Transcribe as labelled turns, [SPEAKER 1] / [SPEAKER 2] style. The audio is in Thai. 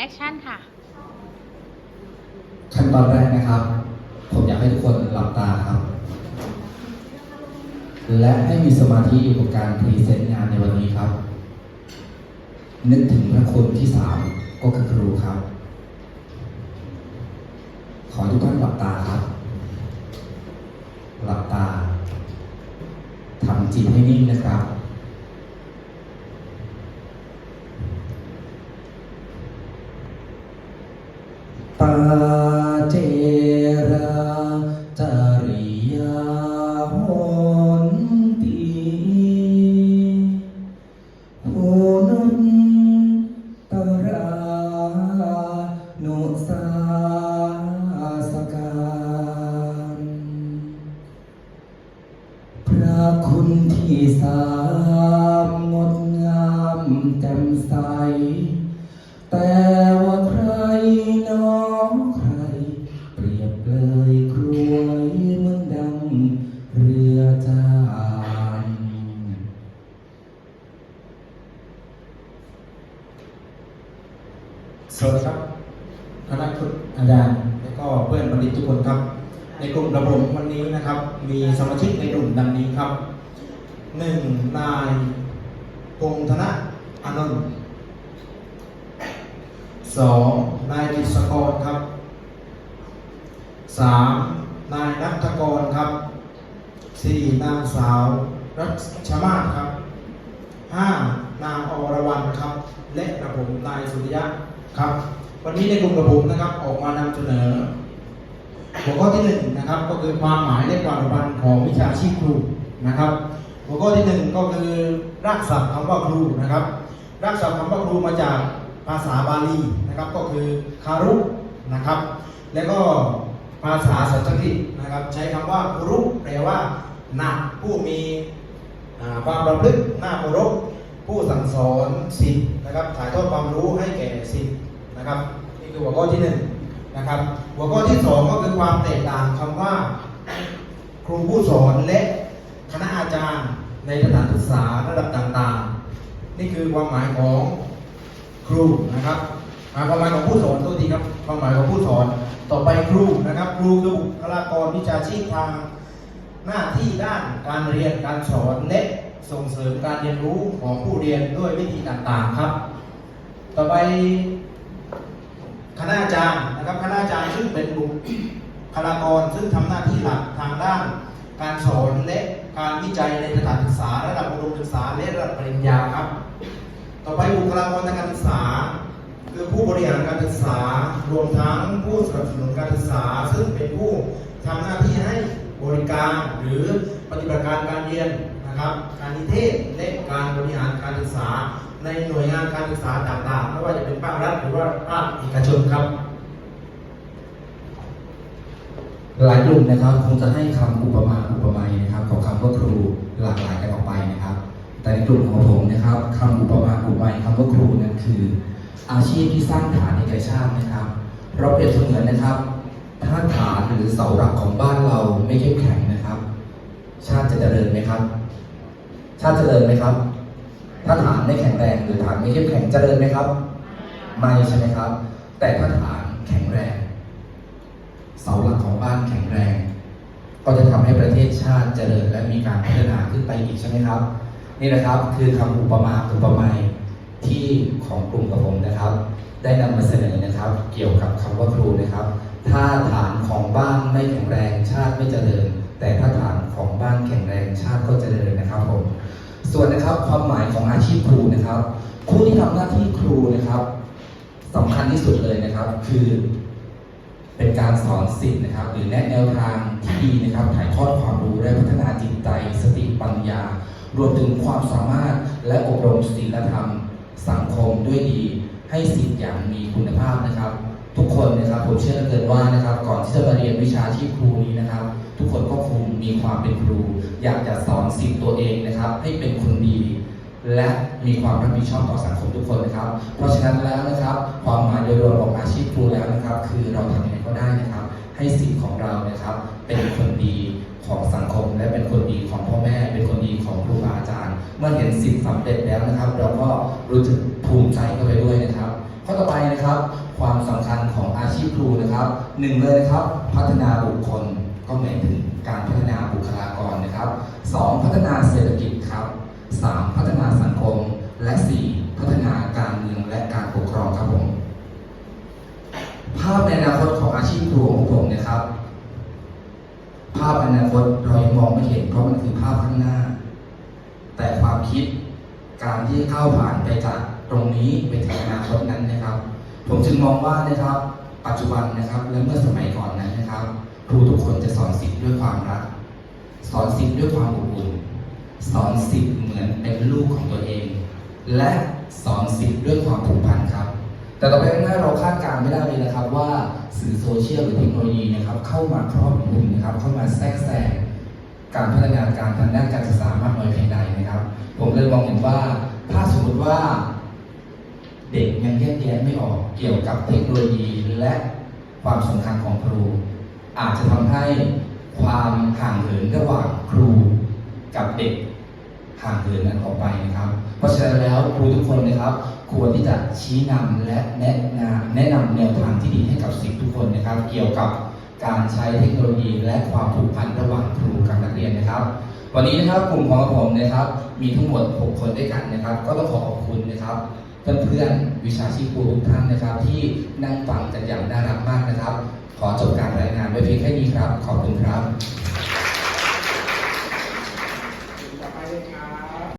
[SPEAKER 1] อคชั่นค่ะ
[SPEAKER 2] ขั้นตอนแรกนะครับ ผมอยากให้ทุกคนหลับตาครับ และให้มีสมาธิอยู่กับการพรีเซนต์งานในวันนี้ครับ นึกถึงพระคุณที่สามก็คือครูครับ ขอทุกท่านหลับตาครับ หลับตาทำจิตให้นิ่งนะครับ ที่สามงดงามแจ่มใส แต่ว่าใครน้องใคร เปรียบเลยครวยเหมือนดังเรือจาน
[SPEAKER 3] สวัสดีครับคณะคุณอาจารย์และก็เพื่อนบัณฑิตทุกคนครับ ในกลุ่มระบบวันนี้นะครับ มีสมาชิกในกลุ่มดังนี้ครับ หนึ่งนายพงษ์ธนะอานนท์สองนายกิษกรครับสามนายนัทกรครับสี่นางสาว รัชมาศครับห้านางอรวรรณครับ และกระผมนายสุริยะครับ วันนี้ในกลุ่มกระผมนะครับออกมานำเสนอหัวข้อที่หนึ่งนะครับก็คือความหมายและความสัมพันธ์ของวิชาชีพครูนะครับ หัวข้อที่หนึ่งก็คือรากศัพท์คำว่าครูนะครับ รากศัพท์คำว่าครูมาจากภาษาบาลีนะครับ ก็คือคารุนะครับ แล้วก็ภาษาสันสกฤตนะครับ ใช้คำว่าครุแปลว่าหนักผู้มีความประพฤติหน้าเคารพผู้สั่งสอนสิทธิ์นะครับถ่ายทอดความรู้ให้แก่สิทธิ์นะครับนี่คือหัวข้อที่หนึ่งนะครับ หัวข้อที่สองก็คือความแตกต่างคำว่า ครูผู้สอนและ คณะอาจารย์ในสถานศึกษาระดับต่างๆ นี่คือความหมายของครูนะครับความหมายของผู้สอนตัวทีครับความหมายของผู้สอนต่อไปครูนะครับ ครูคือบุคลากรวิชาชีพทางหน้าที่ด้านการเรียนการสอนและส่งเสริมการเรียนรู้ของผู้เรียนด้วยวิธีต่างๆครับ ต่อไปคณาจารย์นะครับคณาจารย์ซึ่งเป็นบุคลากรซึ่งทำหน้าที่หลักทางด้าน การสอนและ การวิจัยในสถานศึกษาระดับอุดมศึกษาและระดับปริญญาครับ ต่อไปบุคลากรทางการศึกษา คือผู้บริหารการศึกษา รวมทั้งผู้สนับสนุนการศึกษา ซึ่งเป็นผู้ทำหน้าที่ให้บริการหรือปฏิบัติการการเรียนนะครับ การนิเทศและการบริหารการศึกษา ในหน่วยงานการศึกษาต่างๆ ไม่ว่าจะเป็นภาครัฐหรือว่าภาคเอกชนครับ
[SPEAKER 2] หลายกลุ่มนะครับคงจะให้คำอุปมาอุปไมยนะครับของ ว่าครูหลากหลายกันออกไปนะครับ แต่ในกลุ่มของผมนะครับคำอุปมาอุปไมยคำว่าครูนั้นคือ อาชีพที่สร้างฐานในแก่ชาตินะครับ เราเปรียบเสมือนนะครับ ถ้าฐานหรือเสาหลักของบ้านเราไม่เข้มแข็งนะครับ ชาติจะเจริญไหมครับ ชาติเจริญไหมครับ ถ้าฐานไม่แข็งแรงหรือฐานไม่เข้มแข็งเจริญไหมครับ ไม่ใช่ไหมครับ แต่ถ้าฐานแข็งแรง เสาหลักของบ้านแข็งแรง ก็จะทำให้ประเทศชาติเจริญและมีการพัฒนาขึ้นไปอีกใช่ไหมครับ นี่นะครับคือคำอุปมาอุปไมยที่ของกลุ่มกับผมนะครับ ได้นำมาเสนอนะครับ เกี่ยวกับคำว่าครูนะครับ ถ้าฐานของบ้านไม่แข็งแรงชาติไม่เจริญ แต่ถ้าฐานของบ้านแข็งแรงชาติก็เจริญนะครับผมส่วนนะครับความหมายของอาชีพครูนะครับครูที่ทำหน้าที่ครูนะครับสำคัญที่สุดเลยนะครับ คือ เป็นการสอนสิทธิ์นะครับ หรือแนะแนวทางที่ดีนะครับ ถ่ายทอดความรู้และพัฒนาจิตใจ สติปัญญา รวมถึงความสามารถและอบรมศีลธรรม สังคมด้วยดี ให้สิทธิ์อย่างมีคุณภาพนะครับ ทุกคนนะครับผมเชื่อเหลือเกินว่านะครับ ก่อนที่จะมาเรียนวิชาชีพครูนี้นะครับ ทุกคนก็คงมีความเป็นครู อยากจะสอนสิทธิ์ตัวเองนะครับ ให้เป็นคนดี และมีความรับผิดชอบต่อสังคมทุกคนนะครับ เพราะฉะนั้นแล้วนะครับ ความหมายโดยรวมของอาชีพครูแล้วนะครับ คือเราทำยังไงก็ได้นะครับ ให้สิทธิ์ของเรานะครับ เป็นคนดีของสังคม และเป็นคนดีของพ่อแม่ เป็นคนดีของครูบาอาจารย์ เมื่อเห็นสิทธิ์สำเร็จแล้วนะครับ เราก็รู้สึกภูมิใจเข้าไปด้วยนะครับข้อต่อไปนะครับ ความสำคัญของอาชีพครูนะครับหนึ่งเลยนะครับ พัฒนาบุคคลก็หมายถึงการพัฒนาบุคลากรนะครับสองพัฒนาเศรษฐกิจครับ สามพัฒนาสังคม และสี่พัฒนาการเมืองและการปกครองครับผม ภาพในอนาคตของอาชีพครูของผมนะครับ ภาพอนาคตเรายังมองไม่เห็นเพราะมันคือภาพข้างหน้า แต่ความคิดการที่ก้าผ่านไปจากตรงนี้ไปถึงอนาคตนั้นนะครับ ผมจึงมองว่านะครับ ปัจจุบันนะครับและเมื่อสมัยก่อนนั้นนะครับ ครูทุกคนจะสอนสิทธิ์ด้วยความรัก สอนสิทธิ์ด้วยความอบอุ่น สอนสิทธิ์เหมือนเป็นลูกของตัวเอง และสอนสิทธิ์ด้วยความผูกพันครับ แต่ต่อไปข้างหน้าเราคาดการณ์ไม่ได้เลยนะครับ ว่าสื่อโซเชียลหรือเทคโนโลยีนะครับเข้ามาครอบคลุมนะครับ เข้ามาแทรกแซงการพัฒนาการทางด้านการศึกษามากน้อยเพียงใดนะครับ ผมเลยมองเห็นว่าถ้าสมมติว่า เด็กยังแยกแยะไม่ออกเกี่ยวกับเทคโนโลยีและความสำคัญของครู อาจจะทำให้ความห่างเหินระหว่างครูกับเด็ก ห่างเหินนั้นออกไปนะครับ เพราะฉะนั้นแล้วครูทุกคนนะครับ ควรที่จะชี้นำและแนะนำแนะนำแนวทางที่ดีให้กับสิทธิทุกคนนะครับ เกี่ยวกับการใช้เทคโนโลยีและความผูกพันระหว่างครูกับนักเรียนนะครับ วันนี้นะครับกลุ่มของผมนะครับ มีทั้งหมด 6 คนด้วยกันนะครับ ก็ต้องขอขอบคุณนะครับเพื่อนๆวิชาชีพครูทุกท่านนะครับ ที่นั่งฟังกันอย่างน่ารักมากนะครับ ขอจบการรายงานไว้เพียงแค่นี้ครับ ขอบคุณครับ